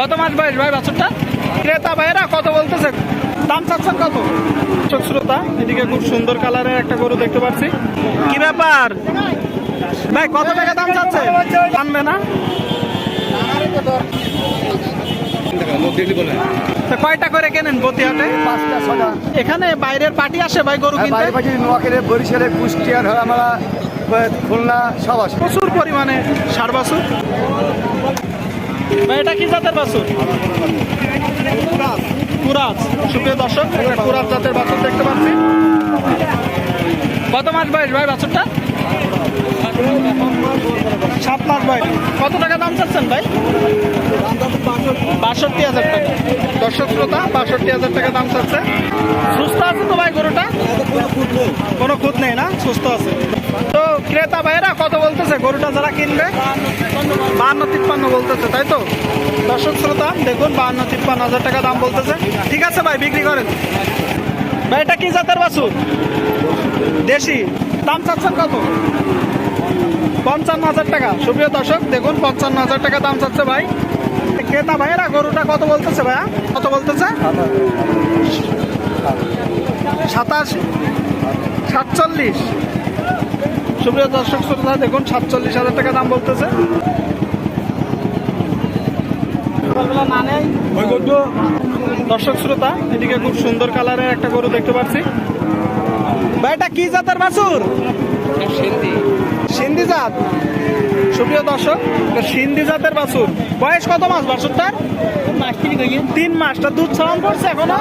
কত মাস বয়স ভাই বাছুরটা? ক্রেতা ভাইরা কত বলতেছে? দাম চাচ্ছেন কত? দর্শক শ্রোতা এদিকে খুব সুন্দর কালারের একটা গরু দেখতে পাচ্ছি। কি ব্যাপার? ভাই কত টাকা দাম চাচ্ছে? আনবে না? কয়টা করে কেনেন প্রতি হাটে পাঁচটা ছটা এখানে বাইরের পার্টি আসে ভাই গরু কিনতে? বাইরে পাখি নোয়াখালী বরিশালে কুষ্টিয়া ধরামালা খুলনা সব আসে। প্রচুর পরিমাণে সার বাছুর। ভাই, এটা কি জাতের বাছুর? কুরাজ। সুপ্রিয় দর্শক, একটা কুরাজ জাতের বাছুর দেখতে পাচ্ছি। কত মাস বয়স ভাই বাছুরটা? সাত মাস বয়স। কত টাকা দাম চাচ্ছেন ভাই? বাষট্টি হাজার টাকা। দর্শক শ্রোতা, বাষট্টি হাজার টাকা দাম চাচ্ছে। সুস্থ আছে তো ভাই গরুটা? কোনো খুঁত নেই না? সুস্থ আছে। তো ক্রেতা ভাইরা কত বলতেছে, গরুটা যারা কিনবে, বাহান্ন তিপ্পান্ন বলতেছে, তাই তো? দর্শক শ্রোতা, দেখুন, বাহান্ন তিপ্পান্ন হাজার টাকা দাম বলতেছে। ঠিক আছে ভাই, বিক্রি করেন। ভাই, এটা কি জাতের বাছুর? দেশি। দাম চাচ্ছেন কত? পঞ্চান্ন হাজার টাকা। সুপ্রিয় দর্শক, দেখুন, পঞ্চান্ন হাজার টাকা দাম চাচ্ছে ভাই। ক্রেতা ভাইয়েরা গরুটা কত বলতেছে ভাইয়া? কত বলতেছে? সাতাশি সাতচল্লিশ। সুপ্রিয় দর্শক শ্রোতা দেখুন সাতচল্লিশ হাজার টাকা দাম বলতেছে। দর্শক শ্রোতা এদিকে খুব সুন্দর কালারের একটা গরু দেখতে পাচ্ছি। ভাই এটা কি জাতের বাছুর? সিন্ধি। জাত। সুপ্রিয় দর্শক সিন্ধি জাতের বাছুর। বয়স কত মাস বাছুরটার? তিন মাসটা দুধ চালান করছে এখনও?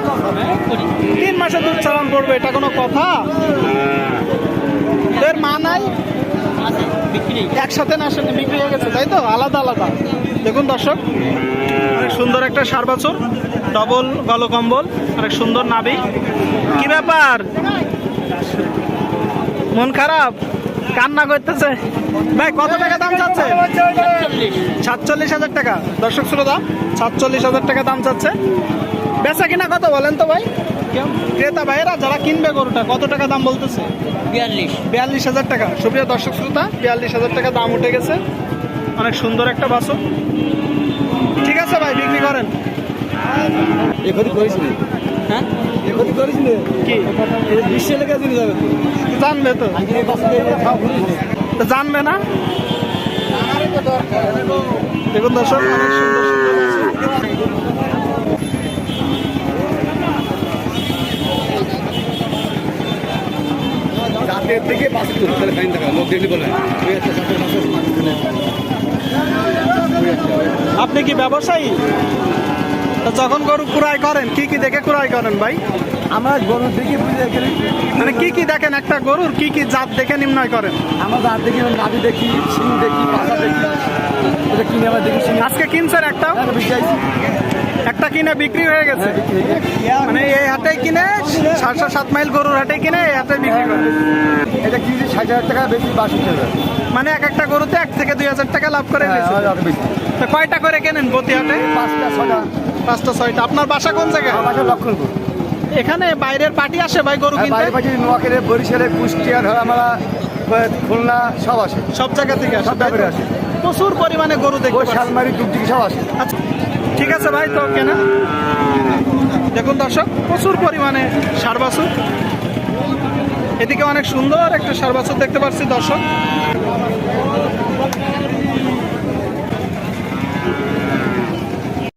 তিন মাসে দুধ চালান করবে এটা কোনো কথা? এর মা নাই? একসাথে না আসেনি বিক্রি হয়ে গেছে তাই তো? আলাদা আলাদা। দেখুন দর্শক অনেক সুন্দর একটা সার বাছুর। ডবল গলকম্বল অনেক সুন্দর নাবি কি ব্যাপার? মন খারাপ? কান্না করতেছে। ভাই কত টাকা দাম চাচ্ছে? সাতচল্লিশ হাজার টাকা। দর্শক শ্রোতা সাতচল্লিশ হাজার টাকা দাম চাচ্ছে। বেচা কিনা কত বলেন তো ভাই? ক্রেতা ভাইয়েরা যারা কিনবে গরুটা কত টাকা দাম বলতেছে? বিয়াল্লিশ। বিয়াল্লিশ হাজার টাকা। সুপ্রিয় দর্শক শ্রোতা বিয়াল্লিশ হাজার টাকা দাম উঠে গেছে। অনেক সুন্দর একটা বাসন ঠিক আছে ভাই বিক্রি করেন। এখনই করিস নি হ্যাঁ? এখনই করিস নি কি? বিশ্ব এলাকা জিনিস যাবে। জানবে তো। তো জানবে না? দেখুন দর্শক থেকে বাসে তুল তাহলে ফাইন টাকা লোক দেখলি বলে একটা বাসে আপনি কি ব্যবসায়ী? তো যখন গরু ক্রয় করেন কি কি দেখে কুড়াই করেন ভাই? আমরা গরু দেখে বুঝে মানে কি কি দেখেন? একটা গরুর কি কি জাত দেখে নির্ণয় করেন? আমরা রাত দেখি নাবি দেখি সিং দেখি পাতা দেখি। এটা কিনে আবার দেখি আজকে কিনছেন একটা একটা কিনে বিক্রি হয়ে গেছে? মানে এই হাটে কিনে সাতশো সাত মাইল গরুর হাটে কিনে এই হাটে বিক্রি করে। এটা কিনছি ষাট হাজার টাকা বেশি বাষট্টি হাজার মানে এক একটা গরুতে এক থেকে দুই হাজার টাকা লাভ করে হ্যাঁ, তো কয়টা করে কেনেন প্রতি হাটে? পাঁচটা ছটা। পাঁচটা ছয়টা। আপনার বাসা কোন জায়গায়? বাসা লক্ষণপুর। এখানে বাইরের পার্টি আসে ভাই গরু আর কিনতে? বাইরে পাখি নোয়াখালী বরিশালে কুষ্টিয়া ধরামালা খুলনা সব আসে। সব জায়গা থেকে সব? জায়গায় আসে। প্রচুর পরিমাণে গরু দেখতে। শালমারি ডুবডিগি সব আসে। আচ্ছা ঠিক আছে ভাই তো কেনা? দেখুন দর্শক প্রচুর পরিমাণে সার বাছুর এদিকে অনেক সুন্দর একটা সার বাছুর দেখতে পাচ্ছি দর্শক।